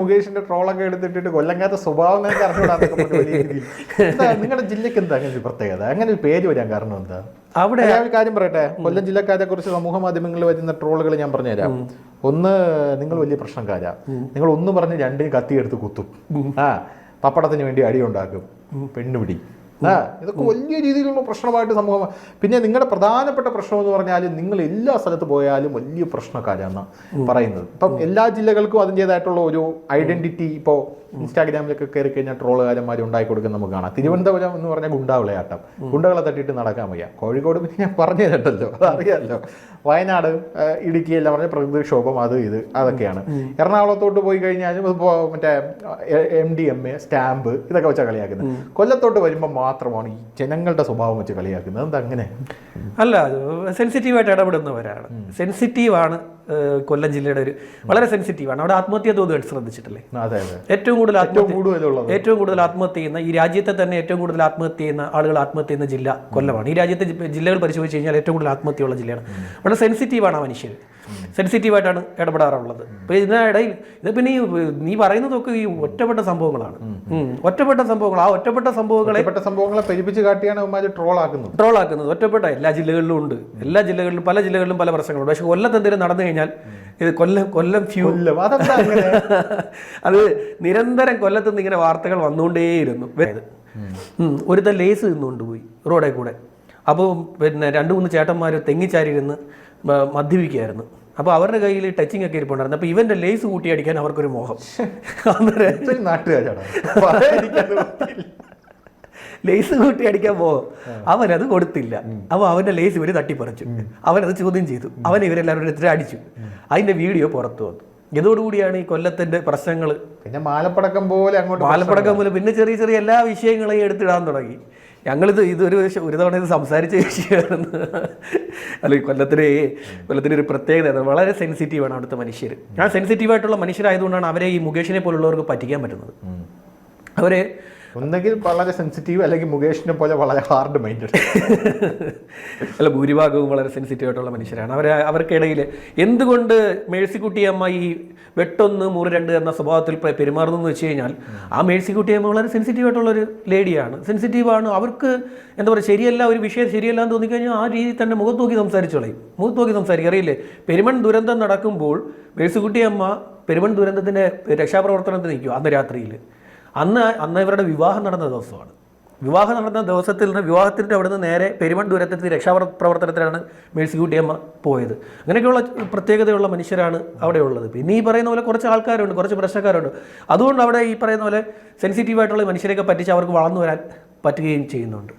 മുകേഷിന്റെ ട്രോളൊക്കെ എടുത്തിട്ട് കൊല്ലങ്കാത്ത സ്വഭാവം നിങ്ങൾക്ക് അറിഞ്ഞുകൂടാ വലിയ രീതിയിൽ. നിങ്ങളുടെ ജില്ലക്ക് എന്താ അങ്ങനെ ഒരു പ്രത്യേകത? അങ്ങനെ ഒരു പേര് വരാൻ കാരണം എന്താ? അവിടെ ഞാൻ ഒരു കാര്യം പറയട്ടെ? കൊല്ലം ജില്ലക്കാരെ കുറിച്ച് സമൂഹ മാധ്യമങ്ങളിൽ വരുന്ന ട്രോളുകൾ ഞാൻ പറഞ്ഞുതരാം ഒന്ന് നിങ്ങൾ വലിയ പ്രശ്നക്കാരാ. നിങ്ങൾ ഒന്ന് പറഞ്ഞ് രണ്ടിന് കത്തിയെടുത്ത് കുത്തും. ആ പപ്പടത്തിന് വേണ്ടി അടി ഉണ്ടാക്കും. പെണ്ണുപിടി. ഇതൊക്കെ വലിയ രീതിയിലുള്ള പ്രശ്നമായിട്ട് സമൂഹം പിന്നെ നിങ്ങളുടെ പ്രധാനപ്പെട്ട പ്രശ്നം എന്ന് പറഞ്ഞാൽ നിങ്ങൾ എല്ലാ സ്ഥലത്ത് പോയാലും വലിയ പ്രശ്നക്കാരാണ് പറയുന്നത്. ഇപ്പം എല്ലാ ജില്ലകൾക്കും അതിന്റെതായിട്ടുള്ള ഒരു ഐഡന്റിറ്റി ഇപ്പോൾ ഇൻസ്റ്റാഗ്രാമിലൊക്കെ കയറി കഴിഞ്ഞാൽ ട്രോളുകാരന്മാർ ഉണ്ടാക്കി കൊടുക്കുന്ന നമുക്ക് കാണാം. തിരുവനന്തപുരം എന്ന് പറഞ്ഞാൽ ഗുണ്ടാ വിളയാട്ടം ഗുണ്ടകളെ തട്ടിയിട്ട് നടക്കാൻ വയ്യ. കോഴിക്കോട് പിന്നെ ഞാൻ പറഞ്ഞു തരട്ടല്ലോ അതറിയാമല്ലോ വയനാട് ഇടുക്കി എല്ലാം പറഞ്ഞ പ്രകൃതിക്ഷോഭം അത് ഇത് അതൊക്കെയാണ്. എറണാകുളത്തോട്ട് പോയി കഴിഞ്ഞാലും ഇപ്പോൾ മറ്റേ M D M A stamp ഇതൊക്കെ വെച്ചാൽ കളിയാക്കുന്നത്. കൊല്ലത്തോട്ട് വരുമ്പോൾ മാത്രമാണ് ഈ ജനങ്ങളുടെ സ്വഭാവം വെച്ച് കളിയാക്കുന്നത്. എന്താ അങ്ങനെ? അല്ല സെൻസിറ്റീവായിട്ട് ഇടപെടുന്നവരാണ്. സെൻസിറ്റീവാണ് കൊല്ലം ജില്ലയുടെ ഒരു വളരെ സെൻസിറ്റീവാണ്. അവിടെ ആത്മഹത്യ തോത് ശ്രദ്ധിച്ചിട്ടില്ലേ? ഏറ്റവും കൂടുതൽ ഏറ്റവും കൂടുതൽ ആത്മഹത്യ ചെയ്യുന്ന ഈ രാജ്യത്തെ തന്നെ ഏറ്റവും കൂടുതൽ ആത്മഹത്യ ചെയ്യുന്ന ആളുകൾ ആത്മഹത്യ ചെയ്യുന്ന ജില്ല കൊല്ലമാണ്. ഈ രാജ്യത്തെ ജില്ലകൾ പരിശോധിച്ച് കഴിഞ്ഞാൽ ഏറ്റവും കൂടുതൽ ആത്മഹത്യയുള്ള ജില്ലയാണ്. വളരെ സെൻസിറ്റീവാണ് ആ മനുഷ്യർ സെൻസിറ്റീവായിട്ടാണ് ഇടപെടാറുള്ളത്. അപ്പോൾ ഇതിനിടയിൽ ഇത് പിന്നെ ഈ നീ പറയുന്നതൊക്കെ ഈ ഒറ്റപ്പെട്ട സംഭവങ്ങളാണ്. ഒറ്റപ്പെട്ട സംഭവങ്ങൾ. ആ ഒറ്റപ്പെട്ട സംഭവങ്ങളെ ഒറ്റപ്പെട്ട സംഭവങ്ങളെ പെരുപ്പിച്ച് കാട്ടിയാണ് ആക്കുന്നത്? ട്രോളാക്കുന്നത്. ട്രോളാക്കുന്നത്. ഒറ്റപ്പെട്ട എല്ലാ ജില്ലകളിലും ഉണ്ട്. എല്ലാ ജില്ലകളിലും പല ജില്ലകളിലും പല പ്രശ്നങ്ങളുണ്ട്. പക്ഷെ കൊല്ലത്ത് എന്തെങ്കിലും നടന്നു കഴിഞ്ഞാൽ ഇത് കൊല്ലം കൊല്ലം ഫ്യൂ അത് നിരന്തരം കൊല്ലത്ത് നിന്ന് ഇങ്ങനെ വാർത്തകൾ വന്നുകൊണ്ടേയിരുന്നു. ഒരുത്തൻ ലേസ് നിന്നുകൊണ്ട് പോയി റോഡേ കൂടെ. അപ്പോൾ പിന്നെ രണ്ട് മൂന്ന് ചേട്ടന്മാർ തെങ്ങിച്ചാരി ഇരുന്ന് മ- മദ്യപിക്കുകയായിരുന്നു. അപ്പോൾ അവരുടെ കയ്യിൽ ടച്ചിങ് ഒക്കെ ഇരിപ്പുണ്ടായിരുന്നു. അപ്പോൾ ഇവന്റെ ലേസ് കൂട്ടി അടിക്കാൻ അവർക്കൊരു മോഹം. അന്നേരം നാട്ടുകാരാണ്. ലേസ് കൂട്ടി അടിക്കാൻ പോകും അവനത് കൊടുത്തില്ല. അപ്പോൾ അവന്റെ ലേസ് ഇവർ തട്ടിപ്പറിച്ചു. അവനത് ചോദ്യം ചെയ്തു. അവൻ ഇവരെല്ലാവരും ഇത്ര അടിച്ചു. അതിന്റെ വീഡിയോ പുറത്തു വന്നു. ഇതോടുകൂടിയാണ് ഈ കൊല്ലത്തിന്റെ പ്രശ്നങ്ങൾ പിന്നെ മാലപ്പടക്കം പോലെ അങ്ങോട്ട് മാലപ്പടക്കം പോലെ പിന്നെ ചെറിയ ചെറിയ എല്ലാ വിഷയങ്ങളെയും എടുത്തിടാൻ തുടങ്ങി. ഞങ്ങളിത് ഇതൊരു ഒരു തവണ ഇത് സംസാരിച്ച വിഷയമായിരുന്നു അല്ല ഈ കൊല്ലത്തിലെ കൊല്ലത്തിന്റെ ഒരു പ്രത്യേകത വളരെ സെൻസിറ്റീവാണ് അവിടുത്തെ മനുഷ്യർ ആ സെൻസിറ്റീവായിട്ടുള്ള മനുഷ്യരായതുകൊണ്ടാണ് അവരെ ഈ മുകേഷിനെ പോലുള്ളവർക്ക് പറ്റിക്കാൻ പറ്റുന്നത്. അവരെ ഒന്നെങ്കിൽ വളരെ സെൻസിറ്റീവ് അല്ലെങ്കിൽ മുകേഷിനെ പോലെ വളരെ ഹാർഡ് മൈൻഡഡ് അല്ല ഭൂരിഭാഗവും വളരെ സെൻസിറ്റീവ് ആയിട്ടുള്ള മനുഷ്യരാണ്. അവരെ അവർക്കിടയിൽ എന്തുകൊണ്ട് മേഴ്സിക്കുട്ടിയമ്മ ഈ വെട്ടൊന്ന് മൂറ് രണ്ട് എന്ന സ്വഭാവത്തിൽ പെരുമാറുന്നതെന്ന് വെച്ച് കഴിഞ്ഞാൽ ആ മേഴ്സിക്കുട്ടിയമ്മ വളരെ സെൻസിറ്റീവ് ആയിട്ടുള്ള ഒരു ലേഡിയാണ് സെൻസിറ്റീവാണ് അവർക്ക് എന്താ പറയുക ശരിയല്ല ഒരു വിഷയം ശരിയല്ല എന്ന് തോന്നിക്കഴിഞ്ഞാൽ ആ രീതിയിൽ തന്നെ മുഖത്ത് നോക്കി സംസാരിച്ചു കളയും. മുഖത്ത് നോക്കി സംസാരിക്കും. അറിയില്ലേ? പെരുമൺ ദുരന്തം നടക്കുമ്പോൾ മേഴ്സിക്കുട്ടിയമ്മ പെരുമൺ ദുരന്തത്തിന്റെ രക്ഷാപ്രവർത്തനത്തിന് നിൽക്കും അന്ന് രാത്രിയിൽ അന്ന് അന്ന് ഇവരുടെ വിവാഹം നടന്ന ദിവസമാണ്. വിവാഹം നടന്ന ദിവസത്തിൽ നിന്ന് വിവാഹത്തിന്റെ അവിടെ നിന്ന് നേരെ പെരുമണ്ടൂരത്തെത്തി രക്ഷാപ്രവർത്തനത്തിലാണ് മേഴ്സിക്കുട്ടിയമ്മ പോയത്. അങ്ങനെയൊക്കെയുള്ള പ്രത്യേകതയുള്ള മനുഷ്യരാണ് അവിടെ ഉള്ളത് പിന്നെ ഈ പറയുന്ന പോലെ കുറച്ച് ആൾക്കാരുണ്ട് കുറച്ച് പ്രശ്നക്കാരുണ്ട് അതുകൊണ്ട് അവിടെ ഈ പറയുന്ന പോലെ സെൻസിറ്റീവായിട്ടുള്ള മനുഷ്യരെയൊക്കെ പറ്റിച്ച് അവർക്ക് വളർന്നു വരാൻ പറ്റുകയും ചെയ്യുന്നുണ്ട്.